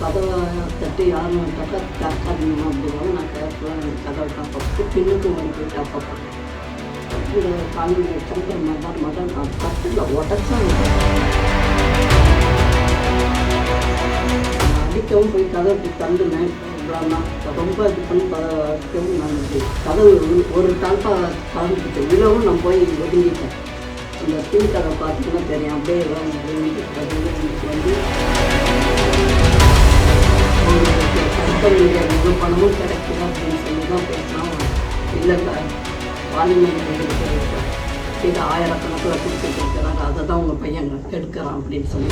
கதவை தட்டி யாரும் தக்க திறக்காதீங்க அப்படிங்கவும் நான் கேட்கலாம் கதவை டாப்பா பின்னுக்கு ஓடி போய் டாப்பா போட்டேன் இந்த காலையில் சங்கர் மதம் மதர் நான் தட்டில் உடச்சாங்க. அடிக்கவும் போய் கதவுக்கு தந்துனேன். ரொம்ப இது பண்ணி அடிக்கவும் நான் கதவு ஒரு- ஒரு டால்பா கலந்துக்கிட்டு விழவும் நான் போய் ஒதுங்கிட்டேன். அந்த பின் கதை பார்த்தீங்கன்னா தெரியும். அப்படியே எல்லாம் வந்து உங்களுக்கு கம்பெனியில் முழு பணமும் கிடைக்குது அப்படின்னு சொல்லி தான் பேசினோம் இல்லைங்க வாலிமன் இது ஆயிரக்கணக்கில் கொடுத்துட்டு இருக்கிறாங்க. அதை தான் உங்கள் பையன் எடுக்கிறான் அப்படின்னு சொல்லி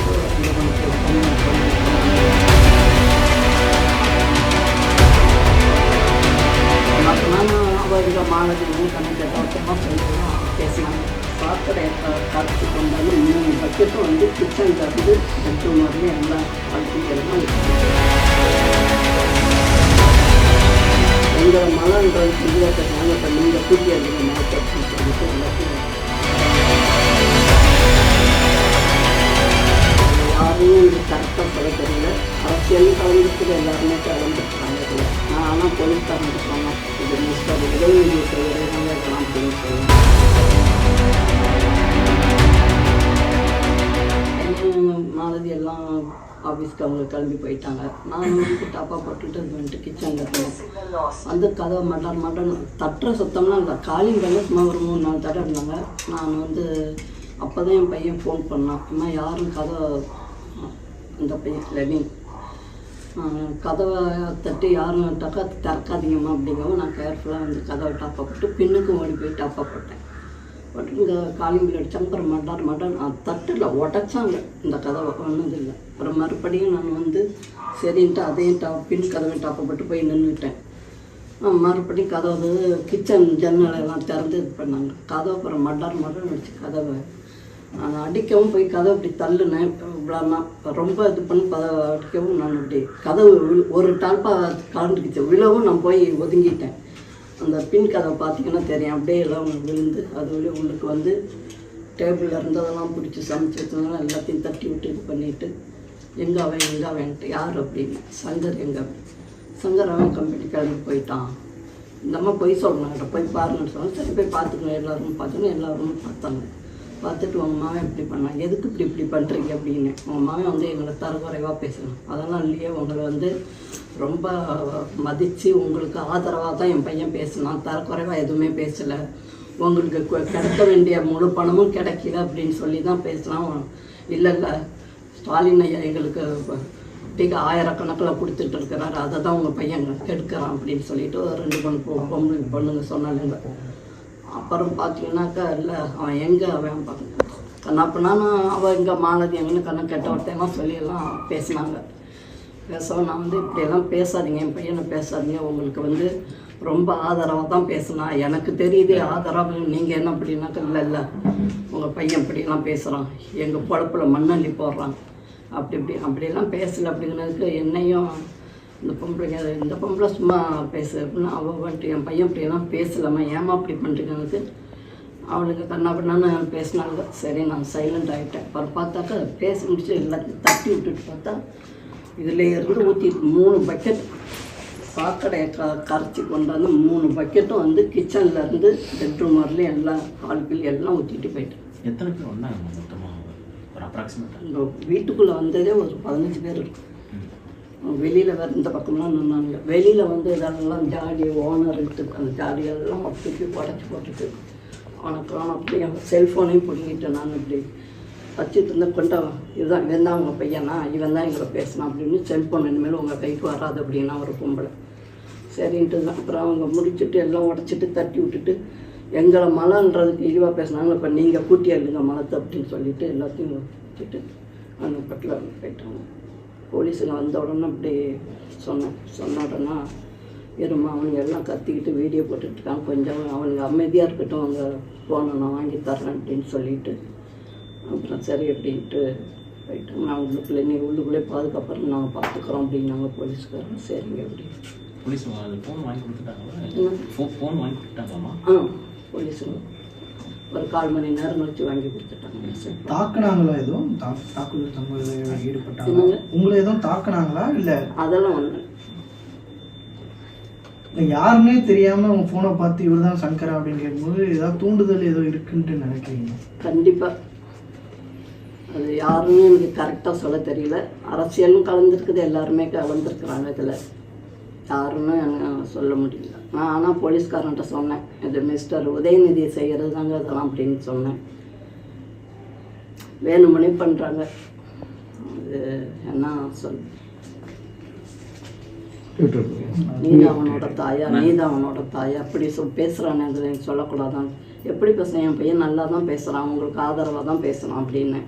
ரெண்டு மாணவர்களும் பேர் கணக்கு டாக்டமாக சொல்லலாம் பேசினாங்க சாக்கடையை க கரைச்சி கொண்டாலும் மூணு பக்கெட்டும் வந்து கிச்சன் இருந்து பெட்ரூம் வரையும் எல்லாம் வளர்த்திக்கிறதும் எங்களை மலன்றது சொல்லியிருக்கிறாங்க இப்போ நீங்கள் கூட்டி அதிக மார்க்கெட் சொல்லிட்டு எல்லாத்தையும் யாரையும் இது கரெக்டாக சொல்ல தெரியல. அரசியல் கலந்துட்டு எல்லாருமே கலந்துருக்காங்க இதில் நான் ஆனால் போலீஸ்காரங்க சொன்னேன். இது மிஸ்டர் உதவி செய்கிறவங்க இருக்கலாம் அப்படின்னு சொல்லுவேன் மாலதி எல்லாம் ஆஃபீஸ்க்கு அவங்க கிளம்பி போயிட்டாங்க. நான் வந்து டப்பா போட்டுட்டு வந்துட்டு கிச்சனில் இருந்தேன். வந்து கதவை மட்டன் மட்டன் தட்டுற சுத்தம்லாம் இல்லை. காலிங் பண்ண சும்மா ஒரு மூணு நாலு தடவை இருந்தாங்க. நான் வந்து அப்போ தான் என் பையன் ஃபோன் பண்ணான். அம்மா யாரும் கதவை அந்த பையன் லெவின் கதவை தட்டி யாரும் டக்கா திறக்காதீங்கம்மா அப்படிங்கவும் நான் கேர்ஃபுல்லாக வந்து கதவை டாப்பா போட்டு பின்னுக்கும் ஓடி போய் டாப்பா போட்டேன். பட் இந்த காலிங் பில் அடிச்சாங்க. அப்புறம் மட்டார் மட்டார் தட்டில் உடச்சாங்க. இந்த கதவை ஒன்றும் இல்லை அப்புறம் மறுபடியும் நான் வந்து சரின்ட்டு அதையும் டா பின் கதவை டாப்பை போட்டு போய் நின்றுட்டேன் மறுபடியும் கதவு கிச்சன் ஜன்னல் எல்லாம் திறந்து இது பண்ணாங்க. கதவை அப்புறம் மட்டார் மட்டார் வச்சு கதவை நான் அடிக்கவும் போய் கதவை இப்படி தள்ளுனேன். இவ்வளோனா ரொம்ப இது பண்ணி கதவை அடிக்கவும் நான் இப்படி கதவு ஒரு டால்பா கலந்துக்கிச்சு விழவும் நான் போய் ஒதுங்கிட்டேன். அந்த பின் கதை பார்த்தீங்கன்னா தெரியும். அப்படியே எல்லாம் விழுந்து அது வழி உள்ளுக்கு வந்து டேபிளில் இருந்ததெல்லாம் பிடிச்சி சமைச்சு வச்சதெல்லாம் எல்லாத்தையும் தட்டி விட்டு இது பண்ணிவிட்டு எங்கே அவன் எங்கே அவன்ட்டு யார் அப்படின்னு சங்கர் எங்கே? சங்கர் அவன் கம்பெனி கிளம்பி போயிட்டான். இந்த அம்மா போய் சொல்லணும். போய் பாருங்கன்னு சொன்னாங்க சரி போய் பார்த்துக்கணும். எல்லாரும் பார்த்துக்கணும் எல்லாரும் பார்த்தாங்க. பார்த்துட்டு உங்கள் மாவன் இப்படி பண்ணான் எதுக்கு இப்படி இப்படி பண்ணுறீங்க அப்படின்னு. உங்கள் மாவன் வந்து எங்களை தரக்குறைவாக பேசணும். அதெல்லாம் இல்லையே. உங்களை வந்து ரொம்ப மதித்து உங்களுக்கு ஆதரவாக தான் என் பையன் பேசினான் தரக்குறைவாக எதுவுமே பேசலை. உங்களுக்கு கிடைக்க வேண்டிய முழு பணமும் கிடைக்கல அப்படின்னு சொல்லி தான் பேசலாம். இல்லை இல்லை ஸ்டாலின் ஐயா எங்களுக்கு டிக ஆயிரக்கணக்கில் கொடுத்துட்டு இருக்கிறாரு. அதை தான் உங்கள் பையன் கெடுக்கிறான் அப்படின்னு சொல்லிட்டு ஒரு ரெண்டு பொண்ணு பொண்ணுங்க சொன்னாலுங்க அப்புறம் பார்த்தீங்கன்னாக்கா இல்லை அவன் எங்கே அவன் கண்ணாப்பினா அவன் எங்கே மாலதி எங்கன்னு கண்ணை கெட்ட ஒருத்தையெல்லாம் சொல்லி எல்லாம் பேசினாங்க. பேசவும் நான் வந்து இப்படியெல்லாம் பேசாதீங்க என் பையனை பேசாதீங்க. உங்களுக்கு வந்து ரொம்ப ஆதரவாக தான் பேசினா. எனக்கு தெரியுது ஆதரவு. நீங்கள் என்ன அப்படின்னாக்கா இல்லை இல்லை உங்கள் பையன் இப்படிலாம் பேசுகிறான் எங்கள் பொழப்புல மண்ணள்ளி போடுறான். அப்படி இப்படி அப்படிலாம் பேசலை அப்படிங்கிறதுக்கு என்னையும் இந்த பொம்பளைங்க இந்த பொம்பளை சும்மா பேசு. அப்படின்னா அவள் வந்துட்டு என் பையன் இப்படியெல்லாம் பேசலாமா? ஏமா அப்படி பண்ணுறீங்கன்னு அவளுக்கு கண்ணாபின்னு பேசினாங்க சரி நான் சைலண்ட் ஆகிட்டேன் அப்புறம் பார்த்தாக்கா பேசி முடிச்சு எல்லாத்தையும் தட்டி விட்டுட்டு பார்த்தா இதில் இருந்து ஊற்றி மூணு பக்கெட் சாக்கடையை க கரைச்சி கொண்டாந்து மூணு பக்கெட்டும் வந்து கிச்சனில் இருந்து பெட்ரூம் வரலையும் எல்லாம் ஹால்பில் எல்லாம் ஊற்றிட்டு போயிட்டேன். எத்தனை பேர் வந்தாங்க மொத்தமாக ஒரு அப்ராக்சிமேட்டாக வீட்டுக்குள்ளே வந்ததே ஒரு பதினஞ்சு பேர் இருக்கும் வெளியில் வேறு இந்த பக்கம்லாம் நின்னாங்க வெளியில் வந்து இதெல்லாம் ஜாடி ஓனர் எடுத்து அந்த ஜாடியெல்லாம் அப்படி உடச்சி போட்டுட்டு அவனுக்கு அவன் அப்படி அவன் செல்ஃபோனையும் பிடிங்கிட்டேன் நான் இப்படி. வச்சுட்டு இருந்தால் கொண்டா இதுதான் இவன் தான் உங்கள் பையனா? இவன் தான் எங்களை பேசினான் அப்படின்னு செல்ஃபோன் இனிமேல் உங்கள் கைக்கு வராது அப்படின்னா ஒரு பொம்பளை. சரின்ட்டு தான் அப்புறம் அவங்க முடிச்சுட்டு எல்லாம் உடச்சிட்டு தட்டி விட்டுட்டு எங்களை மலைன்றதுக்கு இழிவாக பேசினாங்க இப்போ நீங்கள் கூட்டி எழுதுங்க மலத்தை அப்படின்னு சொல்லிட்டு எல்லாத்தையும் வச்சுட்டு அந்த பட்டில் போயிட்டாங்க. போலீஸுங்க வந்த உடனே அப்படி சொன்னேன். சொன்ன உடனே இருமா அவனுங்க எல்லாம் கத்திக்கிட்டு வீடியோ போட்டுட்டு இருக்காங்க கொஞ்சம் அவனுங்க அமைதியாக இருக்கட்டும் அவங்க ஃபோனை நான் வாங்கி தரேன் அப்படின்னு சொல்லிட்டு அப்புறம் சரி அப்படின்ட்டு போயிட்டாங்க நான் உள்ளுக்குள்ளே நீ உள்ளுக்குள்ளே பாதுகாப்பாக நாங்கள் பார்த்துக்குறோம் அப்படின்னாங்க போலீஸ்காரங்க. சரிங்க அப்படி. போலீஸ் ஃபோன் வாங்கி கொடுத்துட்டாங்களா? ஃபோன் வாங்கி கொடுத்துட்டாங்களாம்மா? ஆ போலீஸுங்க. ஒரு கால் மணி நேரம் கழிச்சு வாங்கி கொடுத்துட்டாங்க. தாக்குனாங்களா எதுவும்? தாக்குதல் சம்பவத்தில் ஈடுபட்டாங்க? உங்களை எதுவும் தாக்குனாங்களா? இல்லை? அதெல்லாம் ஒன்று யாருன்னே தெரியாம உங்க போனை பார்த்து இவர் தான் சங்கரா அப்படின்னு கேட்கும்போது ஏதாவது தூண்டுதல் ஏதோ இருக்குன்ட்டு நினைக்கிறீங்க? கண்டிப்பாக அது யாருன்னு எனக்கு கரெக்டாக சொல்ல தெரியல. அரசியலும் கலந்துருக்குது எல்லாருமே கலந்துருக்குறாங்க இதில். யாருன்னு எனக்கு சொல்ல முடியல. நான் ஆனால் போலீஸ்காரன்ட்ட சொன்னேன். இது மிஸ்டர் உதயநிதி செய்கிறது தாங்க இதெல்லாம் அப்படின்னு சொன்னேன். வேணுமனே பண்ணுறாங்க அது என்ன சொல் நீதான் அவனோட தாயா நீதான் அவனோட தாயா. அப்படி சொல் பேசுகிறானே அதில் சொல்லக்கூடாதான். எப்படி பேசுகிறேன் என் பையன் நல்லா தான் பேசுகிறான் உங்களுக்கு ஆதரவாக தான் பேசுகிறான் அப்படின்னு.